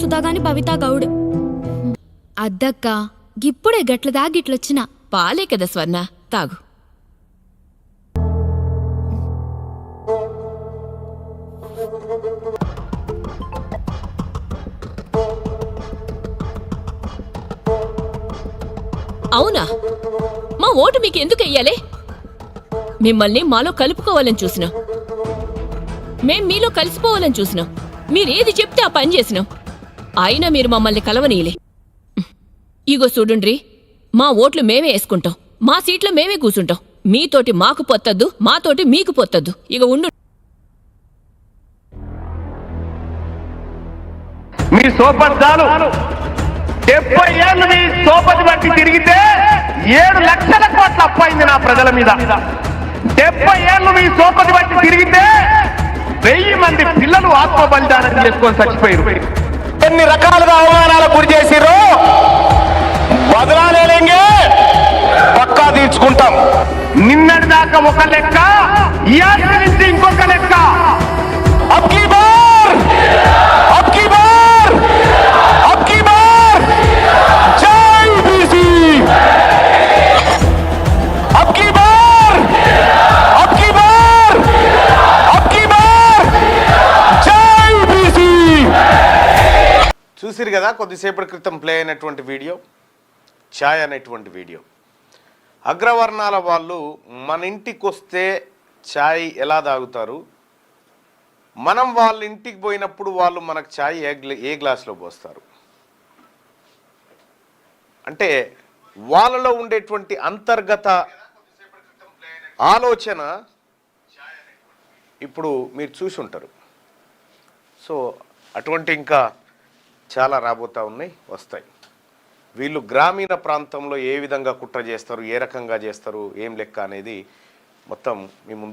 సుధాగాని భవిత గౌడ్. అద్దక్క గిప్పుడే గట్ల దాగిట్లొచ్చిన పాలే కదా స్వర్ణ తాగు. అవునా? మా ఓటు మీకు ఎందుకు వెయ్యాలి? మిమ్మల్ని మాలో కలుపుకోవాలని చూసినాం. మేం మీలో కలిసిపోవాలని చూసినాం. మీరేది చెప్తే ఆ పని చేసినాం. అయినా మీరు మమ్మల్ని కలవనీయలే. ఇగో చూడుండ్రి మా ఓట్లు మేమే వేసుకుంటాం మా సీట్లో మేమే కూర్చుంటాం మీతోటి మాకు పొత్తద్దు మాతోటి మీకు పొత్తద్దు. ఇక ఉండు. మీ సోపద్దాలు డెబ్బై ఏళ్ళు మీ సోపతి బట్టి తిరిగితే ఏడు లక్షల కోట్ల అప్పైంది నా ప్రజల మీద. డెబ్బై ఏళ్ళు మీ సోపతి బట్టి తిరిగితే వెయ్యి మంది పిల్లలు ఆత్మ బలిదానం చేసుకొని చచ్చిపోయారు ఎన్ని రకాలుగా అవమానాలకు గురి చేసిరో బదలాలేంగే పక్కా తీర్చుకుంటాం. నిన్నటి దాకా ఒక లెక్క ఇంకొక లెక్క. అబ్కి చూసిరు కదా కొద్దిసేపటి క్రితం ప్లే అయినటువంటి వీడియో ఛాయ్ అనేటువంటి వీడియో. అగ్రవర్ణాల వాళ్ళు మన ఇంటికి వస్తే ఛాయ్ ఎలా తాగుతారు? మనం వాళ్ళ ఇంటికి పోయినప్పుడు వాళ్ళు మనకు ఛాయ్ ఏ ఏ గ్లాసులో పోస్తారు? అంటే వాళ్ళలో ఉండేటువంటి అంతర్గత ఆలోచన ఇప్పుడు మీరు చూసి ఉంటారు సో అటువంటి ఇంకా చాలా రాబోతా ఉన్నాయి వస్తాయి. వీళ్ళు గ్రామీణ ప్రాంతంలో ఏ విధంగా కుట్ర చేస్తారు ఏ రకంగా చేస్తారు ఏం లెక్క అనేది మొత్తం మీ ముందు